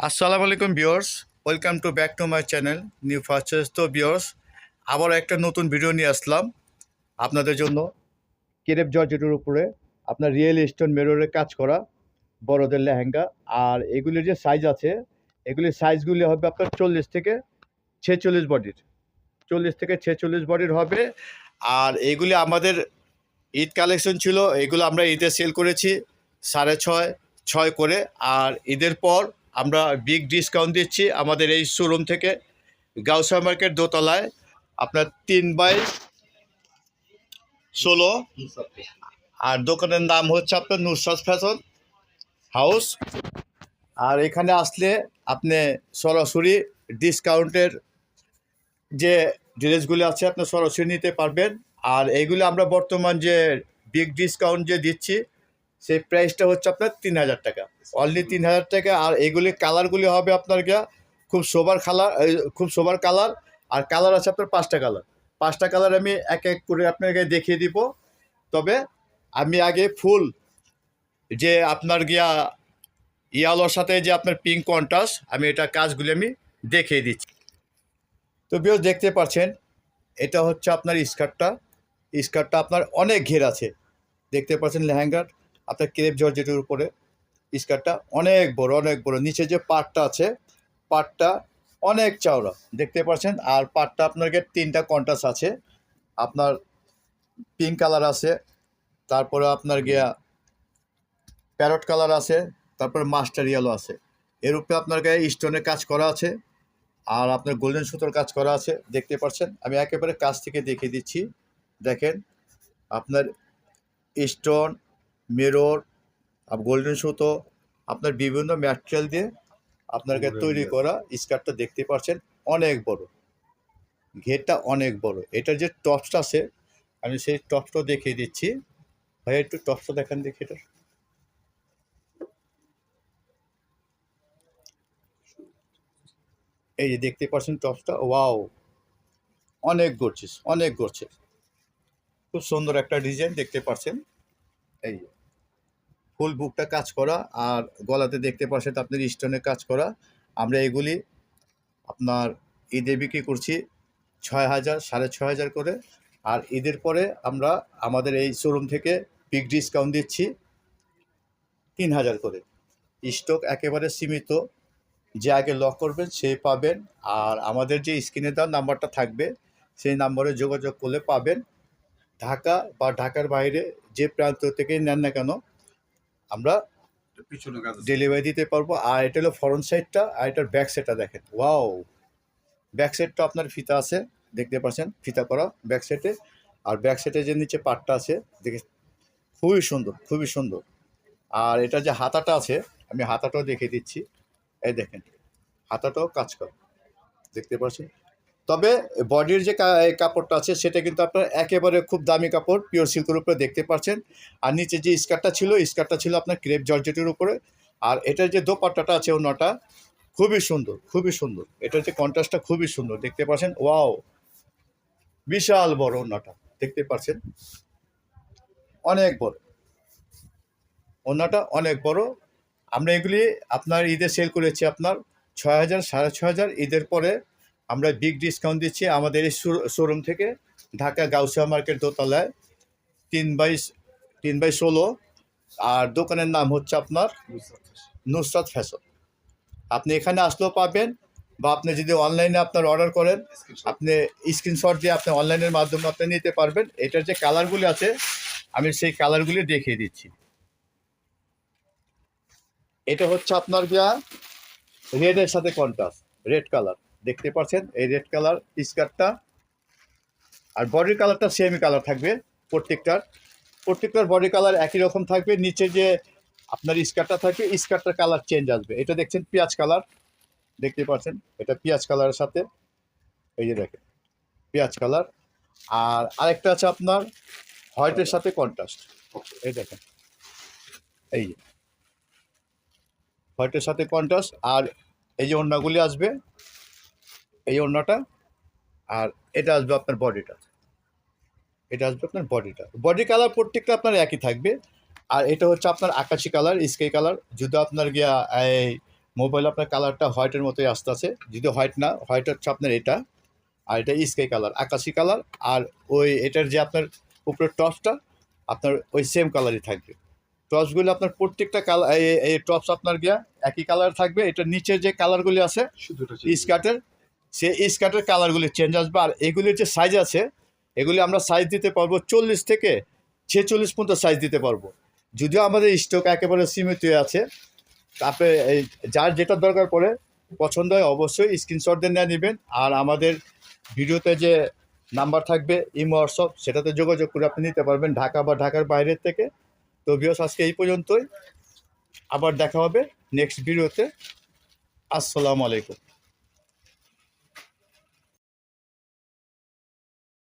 আসসালামু আলাইকুম viewers welcome to back to my channel new purchase তো বিয়র্স আবার একটা নতুন ভিডিও নিয়ে আসলাম আপনাদের জন্য। কেরেপ জর্জেটের উপরে আপনার রিয়েল স্টোন মেরোরে কাজ করা, বড়দের লেহেঙ্গা। আর এগুলির যে সাইজ আছে, এগুলির সাইজগুলি হবে আপনার চল্লিশ থেকে ছেচল্লিশ বডির। চল্লিশ থেকে ছেচল্লিশ বডির হবে। আর এগুলি আমাদের ঈদ কালেকশন ছিল, এগুলো আমরা ঈদে সেল করেছি সাড়ে ছয় ছয় করে। আর ঈদের পর আমরা বিগ ডিসকাউন্ট দিচ্ছি আমাদের এই শোরুম থেকে। গাউসা মার্কেট দোতলায় আপনার তিন বাই ষোলো। আর দোকানের নাম হচ্ছে আপনার নুসরাত ফ্যাশন হাউস। আর এখানে আসলে আপনি সরাসরি ডিসকাউন্টের যে ড্রেসগুলি আছে আপনি সরাসরি নিতে পারবেন। আর এইগুলি আমরা বর্তমান যে বিগ ডিসকাউন্ট যে দিচ্ছি সেই প্রাইসটা হচ্ছে আপনার তিন হাজার টাকা। অনলি তিন হাজার টাকা, আর এগুলি কালারগুলি হবে আপনার গিয়া খুব সোবার কালার খুব সোবার কালার আর কালার আছে আপনার পাঁচটা কালার পাঁচটা কালার আমি এক এক করে আপনাকে দেখিয়ে দিব। তবে আমি আগে ফুল, যে আপনার গিয়া ইয়ালোর সাথে যে আপনার পিঙ্ক কন্ট্রাস্ট আমি এটা কাজগুলি আমি দেখিয়ে দিচ্ছি। তো বিও দেখতে পাচ্ছেন, এটা হচ্ছে আপনার স্কার্টটা স্কার্টটা আপনার অনেক ঘের আছে। দেখতে পাচ্ছেন লেহেঙ্গার। আপনার ক্রেপ জর্জেটের উপরে স্কার্টটা অনেক বড় অনেক বড়। নিচে যে পাটটা আছে, পাটটা অনেক চওড়া, দেখতে পাচ্ছেন? আর পাটটা আপনার গিয়ে তিনটা কন্টাস আছে। আপনার পিঙ্ক কালার আছে, তারপরে আপনার গিয়া প্যারট কালার আছে, তারপরে মাস্টার ইয়েলো আছে। এর উপরে আপনার গায়ে স্টোনের কাজ করা আছে, আর আপনার গোল্ডেন সুতোর কাজ করা আছে, দেখতে পাচ্ছেন? আমি একেবারে কাছ থেকে দেখিয়ে দিচ্ছি। দেখেন, আপনার স্টোন মিরর গোল্ডেন সুতো আপনার বিভিন্ন ম্যাটেরিয়াল দিয়ে আপনাকে তৈরি করা স্কার্টটা দেখতে পাচ্ছেন অনেক বড়। ঘেরটা অনেক বড়। এটার যে টপসটা আছে আমি সেই টপসটা দেখিয়ে দিচ্ছি। ভাই একটু টপসটা দেখান দেখি এটা এই যে দেখতে পাচ্ছেন টপসটা ওয়াও অনেক গড়ছিস অনেক গড়ছে খুব সুন্দর একটা ডিজাইন দেখতে পাচ্ছেন। এই যে। ফুল বুকটা কাজ করা, আর গলাতে দেখতে পাচ্ছেন আপনার স্টোনের কাজ করা। আমরা এগুলি আপনার ঈদে বিক্রি করছি ছয় হাজার, সাড়ে ছয় হাজার করে। আর ঈদের পরে আমরা আমাদের এই শোরুম থেকে বিগ ডিসকাউন্ট দিচ্ছি তিন হাজার করে। স্টক একেবারে সীমিত। যে আগে লক করবেন সে পাবেন। আর আমাদের যে স্ক্রিনে দেওয়ার নাম্বারটা থাকবে, সেই নাম্বারে যোগাযোগ করলে পাবেন। ঢাকা বা ঢাকার বাইরে যে প্রান্ত থেকে নেন না কেন আমরা। ডেলিভারি দিতে পারব। আর এটা হলো ফরন্ট সাইডটা আর এটার ব্যাক সাইডটা দেখেন। ওয়াও ব্যাক সাইডটা আপনার ফিতা আছে দেখতে পাচ্ছেন? ফিতা করা ব্যাক সাইডে আর ব্যাক সাইডে যে নিচে পাটটা আছে দেখে খুবই সুন্দর খুবই সুন্দর। আর এটা যে হাতাটা আছে আমি হাতাটাও দেখিয়ে দিচ্ছি। এই দেখেন হাতাটাও কাজ কর। দেখতে পাচ্ছেন? তবে বডির যে কাপড়টা আছে, সেটা কিন্তু আপনার একেবারে খুব দামি কাপড় পিওর সিল্কের উপরে দেখতে পাচ্ছেন। আর নিচে যে স্কার্টটা ছিল স্কার্টটা ছিল আপনার ক্রেপ জর্জেটের উপরে। আর এটার যে দোপাট্টাটা আছে ওনাটা খুবই সুন্দর খুবই সুন্দর। এটার যে কন্ট্রাস্টটা খুবই সুন্দর, দেখতে পাচ্ছেন? ওয়াও! বিশাল বড় ওনাটা দেখতে পাচ্ছেন? অনেক বড়। ওনাটা অনেক বড়। আমরা এগুলি আপনার ঈদে সেল করেছি আপনার ছয় হাজার, সাড়ে ছয় হাজার। ঈদের পরে আমরা বিগ ডিসকাউন্ট দিচ্ছি আমাদের এই শোরুম থেকে ঢাকা গাউসিয়া মার্কেট দোতলায় তিন বাই তিন বাই ষোলো। আর দোকানের নাম হচ্ছে আপনার নুসরাত ফ্যাশন। আপনি এখানে আসলেও পাবেন বা আপনি যদি অনলাইনে আপনার অর্ডার করেন। আপনি স্ক্রিনশট দিয়ে আপনি অনলাইনের মাধ্যমে আপনি নিতে পারবেন। এটার যে কালারগুলি আছে আমি সেই কালারগুলি দেখিয়ে দিচ্ছি। এটা হচ্ছে আপনার যা রেডের সাথে কন্ট্রাস্ট রেড কালার দেখতে পাচ্ছেন, এই রেড কালার স্কার্টটা আর বডির কালারটা সেম কালার থাকবে প্রত্যেকটার। প্রত্যেকটার বডি কালার একই রকম থাকবে, নিচে যে আপনার স্কার্টটা থাকবে স্কার্টটার কালার চেঞ্জ আসবে। এটা দেখছেন পেঁয়াজ কালার দেখতে পাচ্ছেন? এটা পেঁয়াজ কালারের সাথে। এই যে দেখেন, পেঁয়াজ কালার আর আরেকটা আছে আপনার হোয়াইটের সাথে কন্ট্রাস্ট এই দেখেন, এই যে। হোয়াইটের সাথে কন্ট্রাস্ট আর এই যে অন্যগুলি আসবে এই ওড়নাটা আর এটা আসবে আপনার বডিটা। এটা আসবে আপনার বডিটা। বডি কালার প্রত্যেকটা আপনার একই থাকবে। আর এটা হচ্ছে আপনার আকাশি কালার স্কাই কালার। যদি আপনার গিয়া এই মোবাইল আপনার কালারটা হোয়াইটের মতোই আসতে আছে। যদি হোয়াইট না হোয়াইট হচ্ছে আপনার এটা আর এটা স্কাই কালার আকাশি কালার। আর ওই এটার যে আপনার উপরের টপসটা আপনার ওই সেম কালারই থাকবে। টপসগুলো আপনার প্রত্যেকটা কালার এই টপস আপনার গিয়া একই কালার থাকবে। এটার নিচের যে কালারগুলি আছে স্কার্টের সে স্কার্টের কালারগুলি চেঞ্জ আসবে। আর এগুলির যে সাইজ আছে, এগুলি আমরা সাইজ দিতে পারব চল্লিশ থেকে ছেচল্লিশ পর্যন্ত সাইজ দিতে পারব। যদিও আমাদের স্টক একেবারে সীমিত আছে, তারপরে এই যার যেটা দরকার পড়ে, পছন্দ হয় অবশ্যই স্ক্রিনশট দিয়ে নিয়ে নেবেন। আর আমাদের ভিডিওতে যে নাম্বার থাকবে, ইমো, হোয়াটসঅ্যাপ, সেটাতে যোগাযোগ করে আপনি নিতে পারবেন ঢাকা বা ঢাকার বাইরের থেকে। তো বিয়স আজকে এই পর্যন্তই। আবার দেখা হবে নেক্সট ভিডিওতে। আসসালামু আলাইকুম।